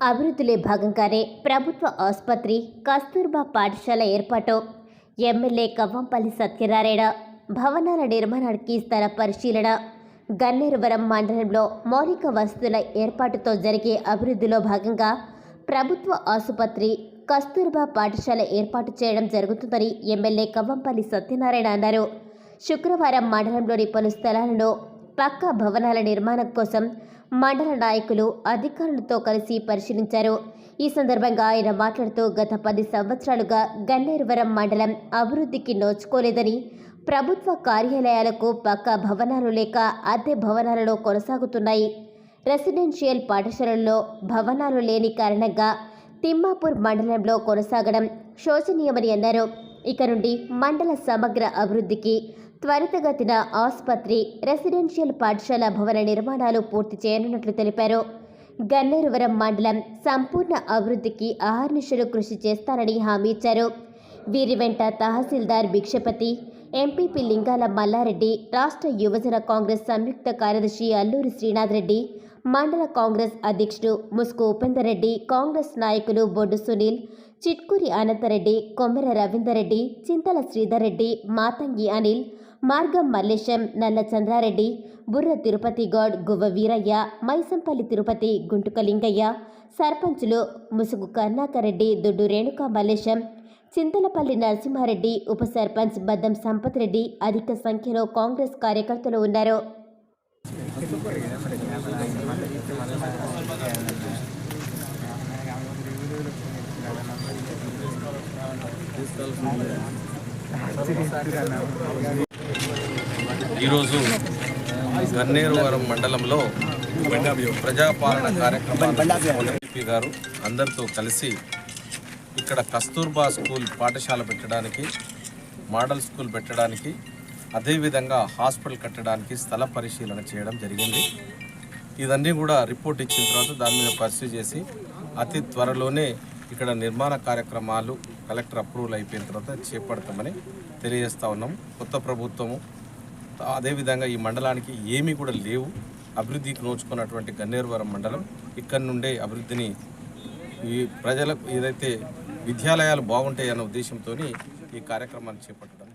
అభివృద్ధిలో భాగంగానే ప్రభుత్వ ఆసుపత్రి కస్తూర్బా పాఠశాల ఏర్పాటు. ఎమ్మెల్యే కవ్వంపల్లి సత్యనారాయణ భవనాల నిర్మాణానికి స్థల పరిశీలన. గన్నేరువరం మండలంలో మౌలిక వసతుల ఏర్పాటుతో జరిగే అభివృద్ధిలో భాగంగా ప్రభుత్వ ఆసుపత్రి కస్తూర్బా పాఠశాల ఏర్పాటు చేయడం జరుగుతుందని ఎమ్మెల్యే కవ్వంపల్లి సత్యనారాయణ అన్నారు. శుక్రవారం మండలంలోని పలు స్థలాలలో పక్కా భవనాల నిర్మాణం కోసం మండల నాయకులు అధికారులతో కలిసి పరిశీలించారు. ఈ సందర్భంగా ఆయన మాట్లాడుతూ గత పది సంవత్సరాలుగా గన్నేరువరం మండలం అభివృద్ధికి నోచుకోలేదని ప్రభుత్వ కార్యాలయాలకు పక్కా భవనాలు లేక అద్దె భవనాలలో కొనసాగుతున్నాయి. రెసిడెన్షియల్ పాఠశాలల్లో భవనాలు లేని కారణంగా తిమ్మాపూర్ మండలంలో కొనసాగడం శోచనీయమని అన్నారు. ఇక నుండి మండల సమగ్ర అభివృద్ధికి త్వరితగతిన ఆసుపత్రి రెసిడెన్షియల్ పాఠశాల భవన నిర్మాణాలు పూర్తి చేయనున్నట్లు తెలిపారు. గన్నేరువరం మండలం సంపూర్ణ అభివృద్ధికి అహర్నిశలు కృషి చేస్తారని హామీ ఇచ్చారు. వీరి వెంట తహసీల్దార్ భిక్షపతి ఎంపీపీ లింగాల మల్లారెడ్డి రాష్ట్ర యువజన కాంగ్రెస్ సంయుక్త కార్యదర్శి అల్లూరి శ్రీనాథ్ రెడ్డి మండల కాంగ్రెస్ అధ్యక్షుడు ముసుకు ఉపేందర్ రెడ్డి కాంగ్రెస్ నాయకులు బొడ్డు సునీల్ చిట్కూరి అనంతరెడ్డి కొమ్మెర రవీందర్ రెడ్డి చింతల శ్రీధర్ రెడ్డి మాతంగి అనిల్ మార్గం మల్లేశం నల్ల చంద్రారెడ్డి బుర్ర తిరుపతి గౌడ్ గువ్వ వీరయ్య మైసంపల్లి తిరుపతి గుంటుకలింగయ్య సర్పంచులు ముసుగు కర్ణాకర్ రెడ్డి దుడ్డు రేణుకా మల్లేశం చింతలపల్లి నరసింహారెడ్డి ఉప సర్పంచ్ బద్దం సంపత్ రెడ్డి అధిక సంఖ్యలో కాంగ్రెస్ కార్యకర్తలు ఉన్నారు. ఈరోజు గన్నేరువరం మండలంలో ప్రజాపాలన కార్యక్రమాలు ఎంపీ గారు అందరితో కలిసి ఇక్కడ కస్తూర్బా స్కూల్ పాఠశాల పెట్టడానికి మోడల్ స్కూల్ పెట్టడానికి అదేవిధంగా హాస్పిటల్ కట్టడానికి స్థల పరిశీలన చేయడం జరిగింది. ఇదన్నీ కూడా రిపోర్ట్ ఇచ్చిన తర్వాత దాని మీద పరిశీలి చేసి అతి త్వరలోనే ఇక్కడ నిర్మాణ కార్యక్రమాలు కలెక్టర్ అప్రూవల్ అయిపోయిన తర్వాత చేపడతామని తెలియజేస్తా ఉన్నాం. కొత్త ప్రభుత్వము అదేవిధంగా ఈ మండలానికి ఏమీ కూడా లేవు. అభివృద్ధికి నోచుకున్నటువంటి గన్నేరువరం మండలం ఇక్కడ నుండే అభివృద్ధిని ఈ ప్రజలకు ఏదైతే విద్యాలయాలు బాగుంటాయన్న ఉద్దేశంతో ఈ కార్యక్రమాన్ని చేపట్టడం